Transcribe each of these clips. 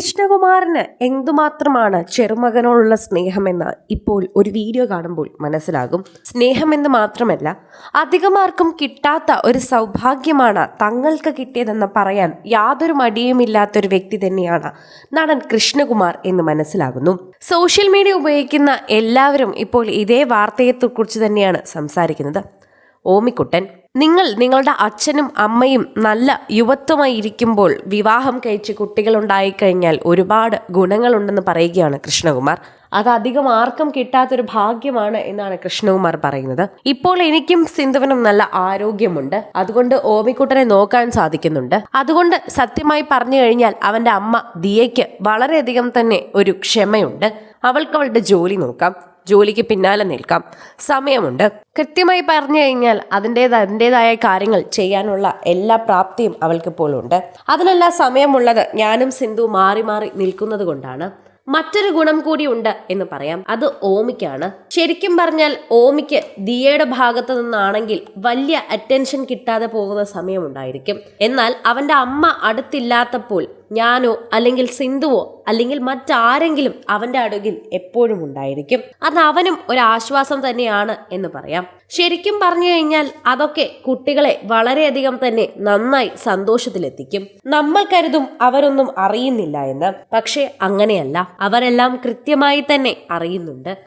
കൃഷ്ണകുമാറിന് എന്തുമാത്രമാണ് ചെറുമകനോടുള്ള സ്നേഹമെന്ന് ഇപ്പോൾ ഒരു വീഡിയോ കാണുമ്പോൾ മനസ്സിലാകും. സ്നേഹമെന്ന് മാത്രമല്ല അധികമാർക്കും കിട്ടാത്ത ഒരു സൗഭാഗ്യമാണ് തങ്ങൾക്ക് കിട്ടിയതെന്ന് പറയാൻ യാതൊരു മടിയുമില്ലാത്ത ഒരു വ്യക്തി തന്നെയാണ് നടൻ കൃഷ്ണകുമാർ എന്ന് മനസ്സിലാകുന്നു. സോഷ്യൽ മീഡിയ ഉപയോഗിക്കുന്ന എല്ലാവരും ഇപ്പോൾ ഇതേ വാർത്തയെക്കുറിച്ച് തന്നെയാണ് സംസാരിക്കുന്നത്. ഓമിക്കുട്ടൻ നിങ്ങൾ നിങ്ങളുടെ അച്ഛനും അമ്മയും നല്ല യുവത്വമായി ഇരിക്കുമ്പോൾ വിവാഹം കഴിച്ച് കുട്ടികളുണ്ടായിക്കഴിഞ്ഞാൽ ഒരുപാട് ഗുണങ്ങളുണ്ടെന്ന് പറയുകയാണ് കൃഷ്ണകുമാർ. അത് അധികം ആർക്കും കിട്ടാത്തൊരു ഭാഗ്യമാണ് എന്നാണ് കൃഷ്ണകുമാർ പറയുന്നത്. ഇപ്പോൾ എനിക്കും സിന്ധുവിനും നല്ല ആരോഗ്യമുണ്ട്. അതുകൊണ്ട് ഓമിക്കുട്ടനെ നോക്കാൻ സാധിക്കുന്നുണ്ട്. അതുകൊണ്ട് സത്യമായി പറഞ്ഞു കഴിഞ്ഞാൽ അവന്റെ അമ്മ ദിയയ്ക്ക് വളരെയധികം തന്നെ ഒരു ക്ഷമയുണ്ട്. അവൾക്ക് അവളുടെ ജോലി നോക്കാം. ജോലിക്ക് പിന്നാലെ നിൽക്കാം. സമയമുണ്ട്. കൃത്യമായി പറഞ്ഞു കഴിഞ്ഞാൽ അതിന്റെത് അതിന്റെതായ കാര്യങ്ങൾ ചെയ്യാനുള്ള എല്ലാ പ്രാപ്തിയും അവൾക്കിപ്പോൾ ഉണ്ട് അതിനെല്ലാം സമയമുള്ളത് ഞാനും സിന്ധു മാറി മാറി നിൽക്കുന്നത് കൊണ്ടാണ്. മറ്റൊരു ഗുണം കൂടി ഉണ്ട് എന്ന് പറയാം. അത് ഓമിക്കാണ്. ശരിക്കും പറഞ്ഞാൽ ഓമിക്ക് ദിയയുടെ ഭാഗത്ത് നിന്നാണെങ്കിൽ വലിയ അറ്റൻഷൻ കിട്ടാതെ പോകുന്ന സമയമുണ്ടായിരിക്കും എന്നാൽ അവന്റെ അമ്മ അടുത്തില്ലാത്തപ്പോൾ ഞാനോ അല്ലെങ്കിൽ സിന്ധുവോ അല്ലെങ്കിൽ മറ്റാരെങ്കിലും അവന്റെ അടുകിൽ എപ്പോഴും ഉണ്ടായിരിക്കും. അത് അവനും ഒരു ആശ്വാസം തന്നെയാണ് എന്ന് പറയാം. ശരിക്കും പറഞ്ഞു കഴിഞ്ഞാൽ അതൊക്കെ കുട്ടികളെ വളരെയധികം തന്നെ നന്നായി സന്തോഷത്തിലെത്തിക്കും. നമ്മൾ കരുതും അവരൊന്നും അറിയുന്നില്ല എന്ന്. പക്ഷേ അങ്ങനെയല്ല. അവരെല്ലാം കൃത്യമായി തന്നെ അറിയുന്നുണ്ട്.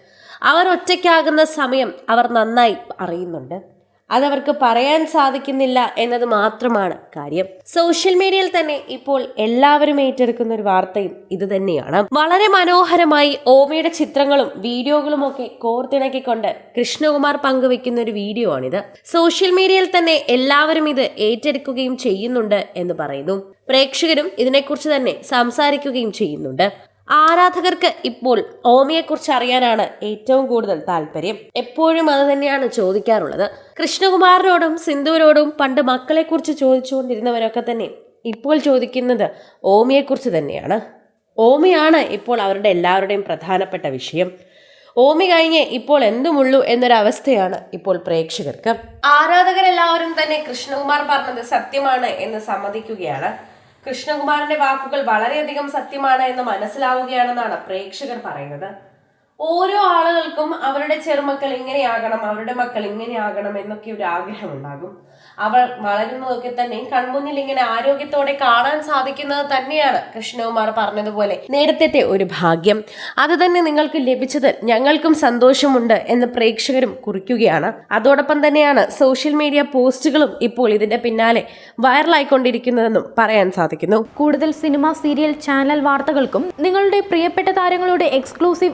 അവർ ഒറ്റയ്ക്കാകുന്ന സമയം അവർ നന്നായി അറിയുന്നുണ്ട്. അതവർക്ക് പറയാൻ സാധിക്കുന്നില്ല എന്നത് മാത്രമാണ് കാര്യം. സോഷ്യൽ മീഡിയയിൽ തന്നെ ഇപ്പോൾ എല്ലാവരും ഏറ്റെടുക്കുന്ന ഒരു വാർത്തയും ഇത് തന്നെയാണ്. വളരെ മനോഹരമായി ഓമയുടെ ചിത്രങ്ങളും വീഡിയോകളും ഒക്കെ കോർത്തിണക്കിക്കൊണ്ട് കൃഷ്ണകുമാർ പങ്കുവെക്കുന്ന ഒരു വീഡിയോ ആണിത്. സോഷ്യൽ മീഡിയയിൽ തന്നെ എല്ലാവരും ഇത് ഏറ്റെടുക്കുകയും ചെയ്യുന്നുണ്ട് എന്ന് പറയുന്നു. പ്രേക്ഷകരും ഇതിനെക്കുറിച്ച് തന്നെ സംസാരിക്കുകയും ചെയ്യുന്നുണ്ട്. ആരാധകർക്ക് ഇപ്പോൾ ഓമിയെക്കുറിച്ച് അറിയാനാണ് ഏറ്റവും കൂടുതൽ താല്പര്യം. എപ്പോഴും അത് തന്നെയാണ് ചോദിക്കാറുള്ളത്. കൃഷ്ണകുമാറിനോടും സിന്ധുവിനോടും പണ്ട് മക്കളെക്കുറിച്ച് ചോദിച്ചുകൊണ്ടിരുന്നവരൊക്കെ തന്നെ ഇപ്പോൾ ചോദിക്കുന്നത് ഓമിയെക്കുറിച്ച് തന്നെയാണ്. ഓമിയാണ് ഇപ്പോൾ അവരുടെ എല്ലാവരുടെയും പ്രധാനപ്പെട്ട വിഷയം. ഓമി കഴിഞ്ഞ് ഇപ്പോൾ എന്തുമുള്ളൂ എന്നൊരവസ്ഥയാണ് ഇപ്പോൾ പ്രേക്ഷകർക്ക്. ആരാധകരെല്ലാവരും തന്നെ കൃഷ്ണകുമാർ പറഞ്ഞത് സത്യമാണ് എന്ന് സമ്മതിക്കുകയാണ്. കൃഷ്ണകുമാറിന്റെ വാക്കുകൾ വളരെയധികം സത്യമാണ് എന്ന് മനസ്സിലാവുകയാണെന്നാണ് പ്രേക്ഷകർ പറയുന്നത്. ഓരോ ആളുകൾക്കും അവരുടെ ചെറുമക്കൾ ഇങ്ങനെയാകണം അവരുടെ മക്കൾ ഇങ്ങനെയാകണം എന്നൊക്കെ ഒരു ആഗ്രഹം ഉണ്ടാകും അവർ വളരുന്നതൊക്കെ തന്നെ കൺമുന്നിൽ ഇങ്ങനെ ആരോഗ്യത്തോടെ കാണാൻ സാധിക്കുന്നത് തന്നെയാണ് കൃഷ്ണകുമാർ പറഞ്ഞതുപോലെ നേരത്തെ ഒരു ഭാഗ്യം. അത് തന്നെ നിങ്ങൾക്ക് ലഭിച്ചത് ഞങ്ങൾക്കും സന്തോഷമുണ്ട് എന്ന് പ്രേക്ഷകരും കുറിക്കുകയാണ്. അതോടൊപ്പം തന്നെയാണ് സോഷ്യൽ മീഡിയ പോസ്റ്റുകളും ഇപ്പോൾ ഇതിന്റെ പിന്നാലെ വൈറലായിക്കൊണ്ടിരിക്കുന്നതെന്നും പറയാൻ സാധിക്കുന്നു. കൂടുതൽ സിനിമ സീരിയൽ ചാനൽ വാർത്തകൾക്കും നിങ്ങളുടെ പ്രിയപ്പെട്ട താരങ്ങളുടെ എക്സ്ക്ലൂസീവ്